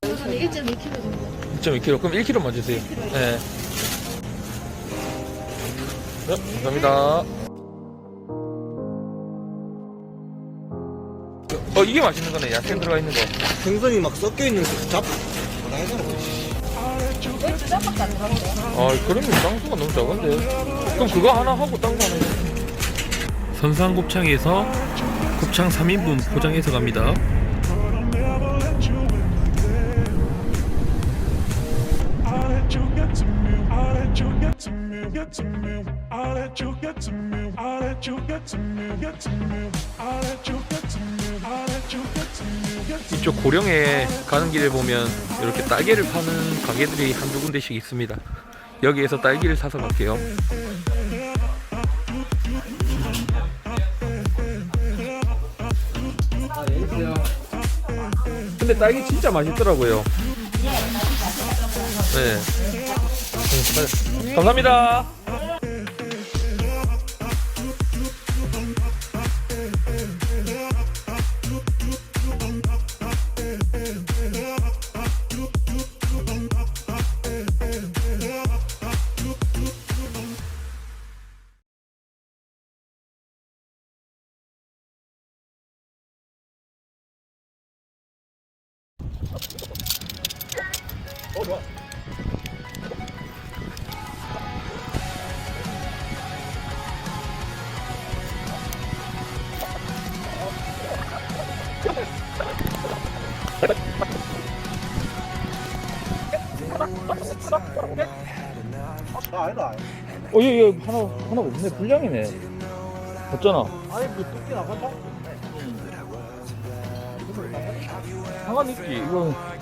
한 1.2kg 정도. 2.2kg 그럼 1kg만 주세요 네. 네 감사합니다 어 이게 맛있는 거네 야생 들어가 있는 거 생선이 막 섞여 있는 그 잡. 나이잖아. 왜주 작밖에 안 들어가는데? 아 그러면 장수가 너무 작은데 그럼 그거 하나 하고 딴거 하나 해 선상 곱창에서 곱창 3인분 포장해서 갑니다 Get to me. I'll let you get to me. I'll let you get to me. Get to me. I'll let you get to me. I'll let you get to me. Get to me. 이쪽 고령에 가는 길에 보면 이렇게 딸기를 파는 가게들이 한두 군데씩 있습니다 여기에서 딸기를 사서 갈게요 근데 딸기 진짜 맛있더라고요 네 음, 감사합니다 아니다. 어, 얘, 얘 하나, 하나 없네. 불량이네. 어쩌나? 아니 그 뚝기 나간다. 상관 있지. 이건.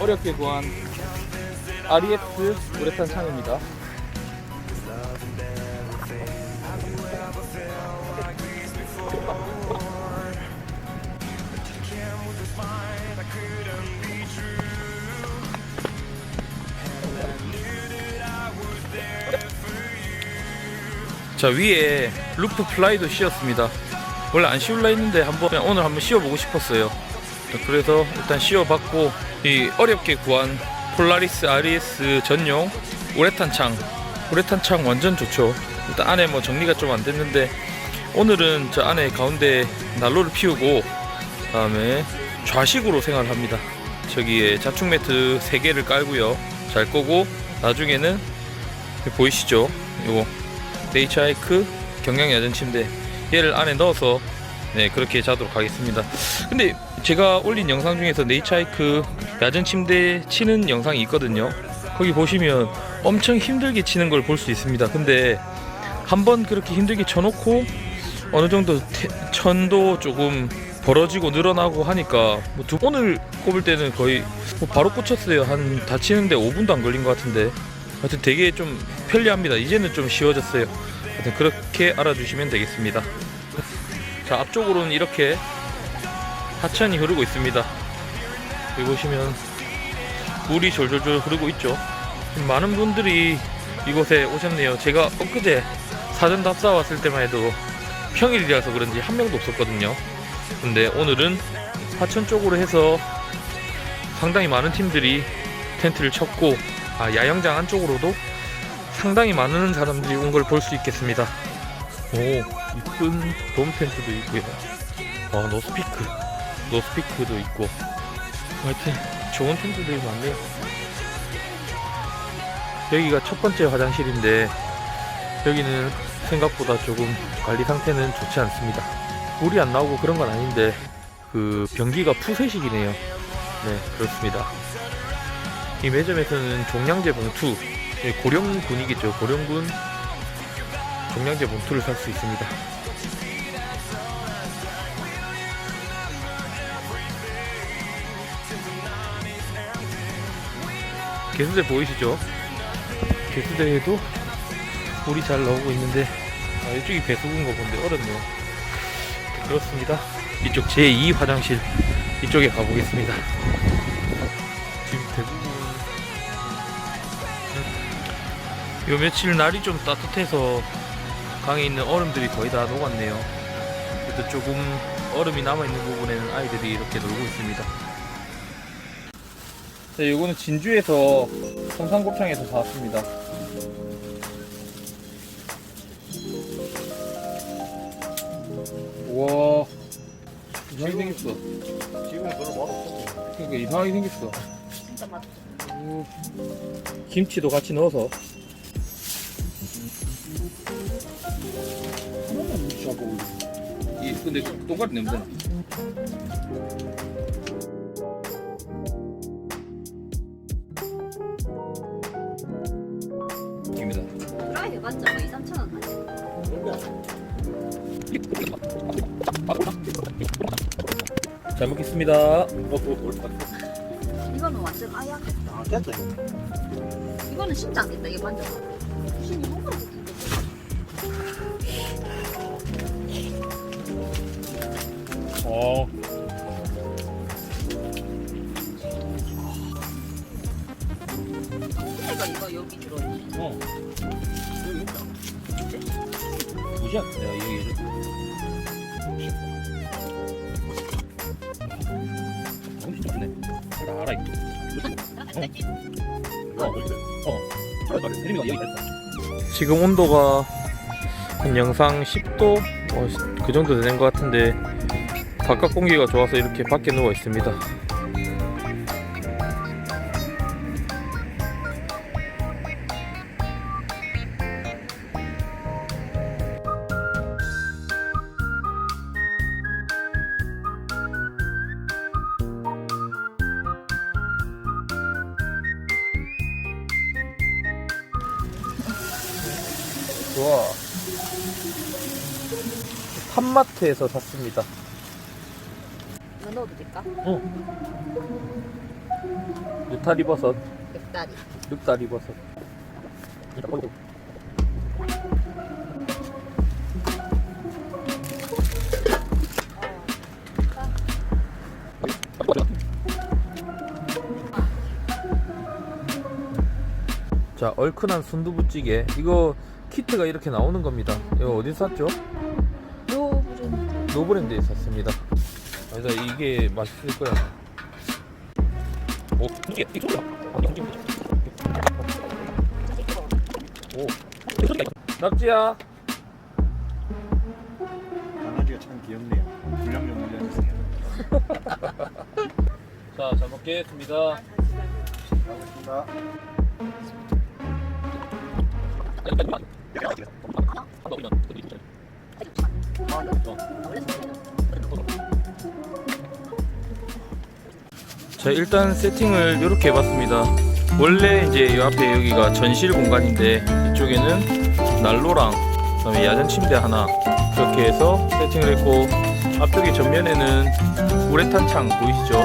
어렵게 구한 REX 우레탄 창입니다. 자 위에 루프 플라이도 씌웠습니다 원래 안 씌울라 했는데 한번 오늘 한번 씌워보고 싶었어요. 자, 그래서 일단 씌워봤고 이 어렵게 구한 폴라리스 RES 전용 우레탄 창. 우레탄 창 완전 좋죠. 일단 안에 뭐 정리가 좀 안 됐는데 오늘은 저 안에 가운데 난로를 피우고 다음에 좌식으로 생활합니다. 저기에 자충 매트 3개를 깔고요. 잘 거고 나중에는 보이시죠? 요거 네이처 하이크 경량 야전 침대 얘를 안에 넣어서 네 그렇게 자도록 하겠습니다. 근데 제가 올린 영상 중에서 네이처하이크 야전 침대 치는 영상이 있거든요. 거기 보시면 엄청 힘들게 치는 걸 볼 수 있습니다. 근데 한번 그렇게 힘들게 쳐놓고 어느 정도 태- 천도 조금 벌어지고 늘어나고 하니까 뭐 두, 오늘 꼽을 때는 거의 뭐 바로 꽂혔어요. 한 다치는데 5분도 안 걸린 것 같은데. 하여튼 되게 좀 편리합니다. 이제는 좀 쉬워졌어요. 하여튼 그렇게 알아주시면 되겠습니다. 자, 앞쪽으로는 이렇게 하천이 흐르고 있습니다. 여기 보시면 물이 졸졸졸 흐르고 있죠. 많은 분들이 이곳에 오셨네요. 제가 엊그제 사전 답사 왔을 때만 해도 평일이라서 그런지 한 명도 없었거든요. 근데 오늘은 하천 쪽으로 해서 상당히 많은 팀들이 텐트를 쳤고 아, 야영장 안쪽으로도 상당히 많은 사람들이 온 걸 볼 수 있겠습니다. 오, 이쁜 돔 텐트도 있고요. 아, 노스피크, 노스피크도 있고. 하여튼 좋은 텐트들이 많네요. 여기가 첫 번째 화장실인데 여기는 생각보다 조금 관리 상태는 좋지 않습니다. 물이 안 나오고 그런 건 아닌데 그 변기가 푸세식이네요. 네, 그렇습니다. 이 매점에서는 종량제 봉투, 예, 고령군이겠죠. 고령군 종량제 봉투를 살 수 있습니다. 개수대 보이시죠? 개수대에도 물이 잘 나오고 있는데 아, 이쪽이 배수구인 거 본데 얼었네요. 그렇습니다. 이쪽 제2 화장실 이쪽에 가보겠습니다. 요 며칠 날이 좀 따뜻해서 강에 있는 얼음들이 거의 다 녹았네요. 그래도 조금 얼음이 남아있는 부분에는 아이들이 이렇게 놀고 있습니다. 네, 요거는 진주에서 성산곱창에서 사왔습니다. 우와 이상하게 생겼어. 지금 별로 맛 없어. 그러니까 이상하게 생겼어. 진짜 맛있어. 오. 김치도 같이 넣어서 근데 똑같이 냄새 입니다. 프라이 해봤자 뭐 2, 3천 원 하지. 잘 먹겠습니다. 이거는 완전 아야. 아, 됐다. 이거. 이거는 안 된다. 이게 완전. 지금 온도가 한 영상 10도 어, 그 정도 되는 것 같은데 바깥 공기가 좋아서 이렇게 밖에 누워 있습니다. 좋아. 팜마트에서 샀습니다. 이거 넣어도 될까? 느타리 버섯, 맵다리. 늑다리 버섯. 자, 얼큰한 순두부찌개. 이거 키트가 이렇게 나오는 겁니다. 이거 어디서 샀죠? 요 부분. 노브랜드에 샀습니다. 그래서 이게 맛있을 거야. 오, 이게 이 소리야. 오, 낙지야. 강아지가 참 귀엽네요. 불량 좀 올려주세요. 자, 잘 먹겠습니다. 고맙습니다. 자, 일단 세팅을 이렇게 해봤습니다. 원래 이제 이 앞에 여기가 전실 공간인데 이쪽에는 난로랑 그다음에 야전 침대 하나 이렇게 해서 세팅을 했고 앞쪽에 전면에는 우레탄 창 보이시죠?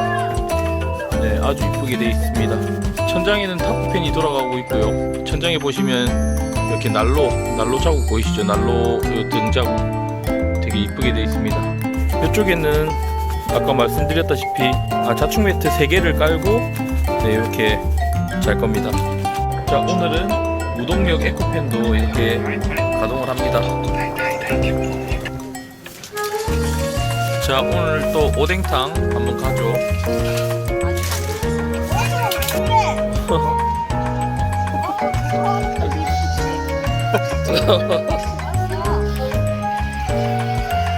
네, 아주 이쁘게 되어 있습니다. 천장에는 타프팬이 돌아가고 있고요. 천장에 보시면 이렇게 난로, 난로 자국 보이시죠? 난로 그 등자국 되게 이쁘게 되어 있습니다. 이쪽에는 아까 말씀드렸다시피 아, 자충 매트 3개를 깔고 네, 이렇게 잘 겁니다. 자, 오늘은 무동력 에코팬도 이렇게 가동을 합니다. 자, 오늘 또 오뎅탕 한번 가죠.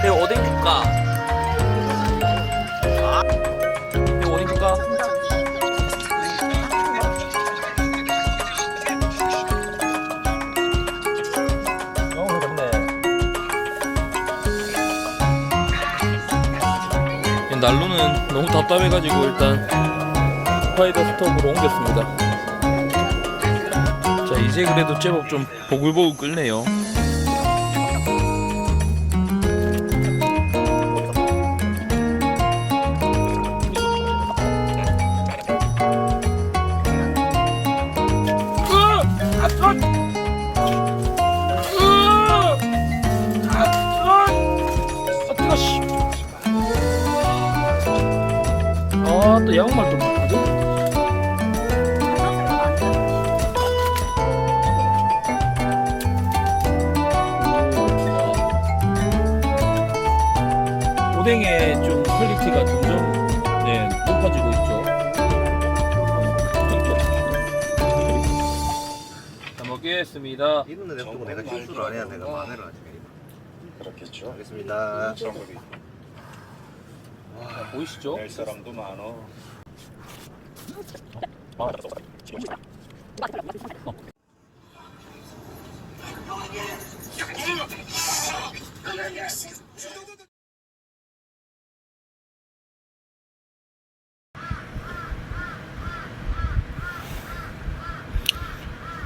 이거 오뎅 줄까? 이거 오뎅 줄까? 어, 좋네. 난로는 너무 답답해가지고 일단 스파이더 스톱으로 옮겼습니다. 자 이제 그래도 제법 좀 보글보글 끓네요. 아. 또 양말 좀 오뎅의 좀 퀄리티가 점점 네, 높아지고 있죠. 자, 먹겠습니다. 이분은 냅두고 내가 실수를 안 해야 내가 만회를 하지. 그렇겠죠. 알겠습니다. 보이시죠? 낼 사람도 많어.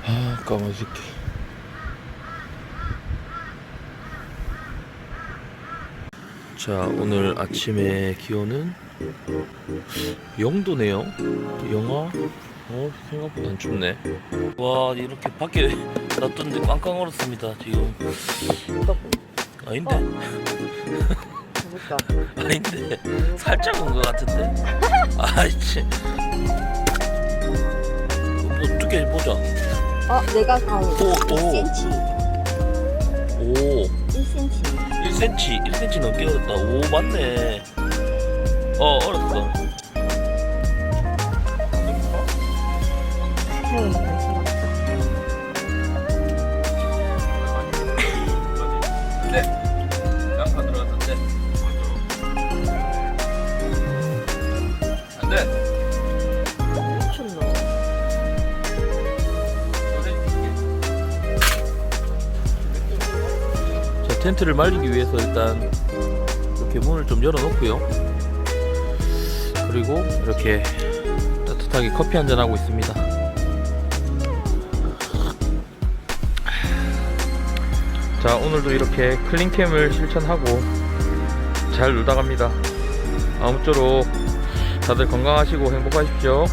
아, 까마죽게. 자, 오늘 아침에 기온은 0도네요. 영하? 어, 생각보다 안 춥네. 와, 이렇게 밖에 놔뒀는데 꽝꽝 얼었습니다, 지금. 아닌데? 아닌데? 살짝 온 것 같은데? 아이씨. 뭐, 어떻게 보자. 어, 내가 가온 오, 오. 1cm. 오. 1cm. 1cm, 1cm 넘게 얼었다. 오, 맞네. 어, 얼었어. 태 자, 텐트를 말리기 위해서 일단 이렇게 문을 좀 열어놓고요. 그리고 이렇게 따뜻하게 커피 한잔 하고 있습니다. 자, 오늘도 이렇게 클린캠을 실천하고 잘 놀다 갑니다. 아무쪼록 다들 건강하시고 행복하십시오.